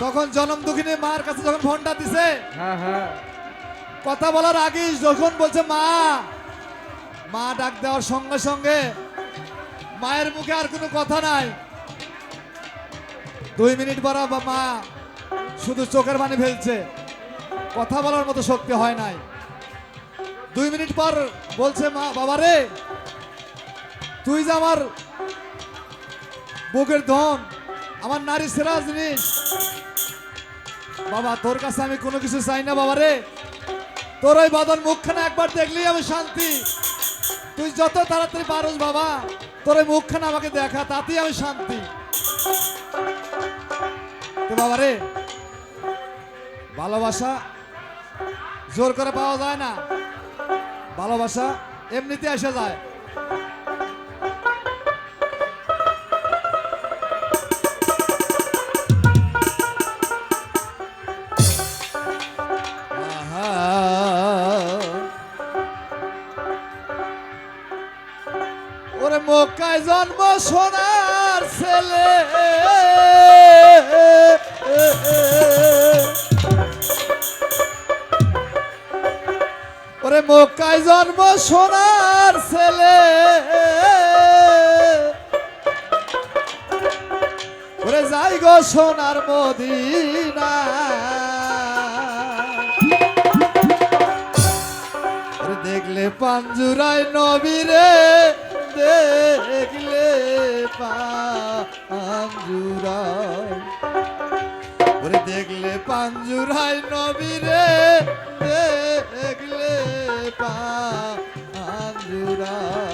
তখন জনম দুঃখিনী মার কাছে যখন ফোনটা দিছে হ্যাঁ হ্যাঁ। কথা বলার আগে যখন বলছে মা মা ডাক দেওয়ার সঙ্গে সঙ্গে মায়ের মুখে আর কোনো কথা নাই। দুই মিনিট পর বা মা শুধু চোখের পানি ফেলছে। কথা বলার মতো শক্তি হয় নাই। দুই মিনিট পর বলছে মা বাবা রে তুই যে আমার বুকের ধন আমার নারী সেরা জিনিস বাবা, তোর কাছে আমি কোনো কিছু চাই না বাবা রে। তোর ওই বাদন মুখখানা একবার দেখলেই আমি শান্তি। তুই যত তাড়াতাড়ি পারস বাবা, তোর ওই মুখখানা আমাকে দেখা, তাতেই আমি শান্তি। বাবা রে, ভালোবাসা জোর করে পাওয়া যায় না। ভালোবাসা এমনিতে এসে যায়। মক্কায় জন্ম সোনার ছেলে। ওরে মক্কায় জন্ম সোনার ছেলে। ওরে যাই গো সোনার মদিনা। দেখলে পাঞ্জুরায় নবীরে দেখলে পাঞ্জুরাই দেখলে পাঞ্জুরাই নবীরে দেখলে পাঞ্জুরায়।